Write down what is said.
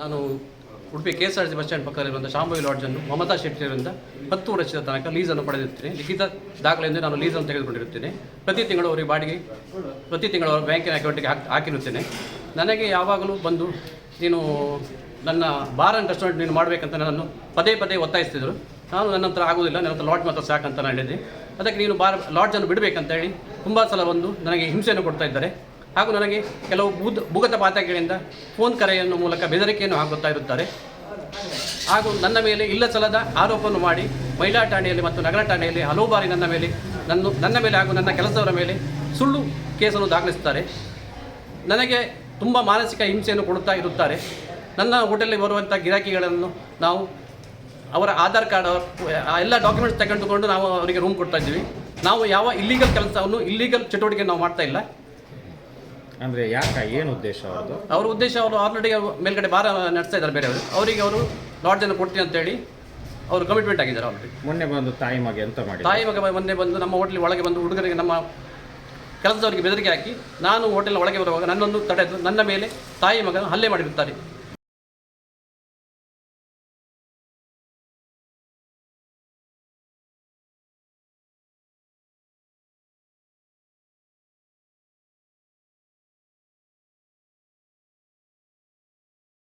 ನಾನು Udupi K S R C bus stand ಪಕ್ಕದಲ್ಲಿರುವಂಥ Shambhavi ಲಾಡ್ಜನ್ನು ಮಮತಾ ಶೆಟ್ಟಿಯವರಿಂದ ಹತ್ತು ವರ್ಷದ ತನಕ ಲೀಸನ್ನು ಪಡೆದಿರುತ್ತೇನೆ. ಲಿಖಿತ ದಾಖಲೆಯಿಂದ ನಾನು ಲೀಸನ್ನು ತೆಗೆದುಕೊಂಡಿರುತ್ತೇನೆ. ಪ್ರತಿ ತಿಂಗಳು ಅವರಿಗೆ ಬಾಡಿಗೆ, ಪ್ರತಿ ತಿಂಗಳು ಅವರ ಬ್ಯಾಂಕಿನ ಅಕೌಂಟಿಗೆ ಹಾಕಿ, ಹಾಕಿರುತ್ತೇನೆ. ನನಗೆ ಯಾವಾಗಲೂ ಬಂದು ನೀನು ನನ್ನ ಬಾರ್ ಅಂಡ್ ರೆಸ್ಟೋರೆಂಟ್ ನೀನು ಮಾಡಬೇಕಂತ ನನ್ನನ್ನು ಪದೇ ಪದೇ ಒತ್ತಾಯಿಸ್ತಿದ್ರು. ನಾನು ನನ್ನ ಹತ್ರ ಆಗೋದಿಲ್ಲ, ನನ್ನ ಹತ್ರ ಲಾಡ್ಜ್ ಮಾತ್ರ ಸಾಕಂತ ನಾನು ಹೇಳಿದೆ. ಅದಕ್ಕೆ ನೀನು ಬಾರ್ ಲಾಡ್ಜನ್ನು ಬಿಡಬೇಕಂತ ಹೇಳಿ ತುಂಬ ಸಲ ಬಂದು ನನಗೆ ಹಿಂಸೆಯನ್ನು ಕೊಡ್ತಾ ಇದ್ದಾರೆ. ಹಾಗೂ ನನಗೆ ಕೆಲವು ಬುದ್ ಭೂಗತ ಪಾತ್ರಗಳಿಂದ ಫೋನ್ ಕರೆಯನ್ನು ಮೂಲಕ ಬೆದರಿಕೆಯನ್ನು ಹಾಕುತ್ತಾ ಇರುತ್ತಾರೆ. ಹಾಗೂ ನನ್ನ ಮೇಲೆ ಇಲ್ಲ ಸಲದ ಆರೋಪವನ್ನು ಮಾಡಿ ಮಹಿಳಾ ಠಾಣೆಯಲ್ಲಿ ಮತ್ತು ನಗರ ಠಾಣೆಯಲ್ಲಿ ಹಲವು ಬಾರಿ ನನ್ನ ಮೇಲೆ ನನ್ನ ನನ್ನ ಮೇಲೆ ಹಾಗೂ ನನ್ನ ಕೆಲಸದವರ ಮೇಲೆ ಸುಳ್ಳು ಕೇಸನ್ನು ದಾಖಲಿಸುತ್ತಾರೆ. ನನಗೆ ತುಂಬ ಮಾನಸಿಕ ಹಿಂಸೆಯನ್ನು ಕೊಡುತ್ತಾ ಇರುತ್ತಾರೆ. ನನ್ನ ಹೋಟೆಲ್ಗೆ ಬರುವಂಥ ಗಿರಾಕಿಗಳನ್ನು ನಾವು ಅವರ ಆಧಾರ್ ಕಾರ್ಡ್ ಎಲ್ಲ ಡಾಕ್ಯುಮೆಂಟ್ಸ್ ತಗೊಂಡುಕೊಂಡು ನಾವು ಅವರಿಗೆ ರೂಮ್ ಕೊಡ್ತಾ ಇದ್ದೀವಿ. ನಾವು ಯಾವ ಇಲ್ಲೀಗಲ್ ಕೆಲಸವನ್ನು ಇಲ್ಲೀಗಲ್ ಚಟುವಟಿಕೆ ನಾವು ಮಾಡ್ತಾ ಇಲ್ಲ. ಅಂದರೆ ಯಾಕೆ ಏನು ಉದ್ದೇಶ ಅವರದು ಅವರ ಉದ್ದೇಶ ಅವರು ಆಲ್ರೆಡಿ ಮೇಲ್ಗಡೆ ಭಾರ ನಡೆಸ್ತಾ ಇದ್ದಾರೆ ಬೇರೆಯವರು. ಅವರಿಗೆ ಅವರು ಲಾಡ್ಜನ್ನು ಕೊಡ್ತೀನಿ ಅಂತೇಳಿ ಅವರು ಕಮಿಟ್ಮೆಂಟ್ ಆಗಿದ್ದಾರೆ ಆಲ್ರೆಡಿ ಮೊನ್ನೆ ಬಂದು ತಾಯಿ ಮಗ ಎಂತ ಮಾಡಿ ತಾಯಿ ಮಗ ಮೊನ್ನೆ ಬಂದು ನಮ್ಮ ಹೋಟೆಲ್ ಒಳಗೆ ಬಂದು ಹುಡುಗರಿಗೆ ನಮ್ಮ ಕೆಲಸದವರಿಗೆ ಬೆದರಿಕೆ ಹಾಕಿ ನಾನು ಹೋಟೆಲ್ ಒಳಗೆ ಬರುವಾಗ ನನ್ನನ್ನು ತಡೆದು ನನ್ನ ಮೇಲೆ ತಾಯಿ ಮಗನ ಹಲ್ಲೆ ಮಾಡಿರುತ್ತಾರೆ.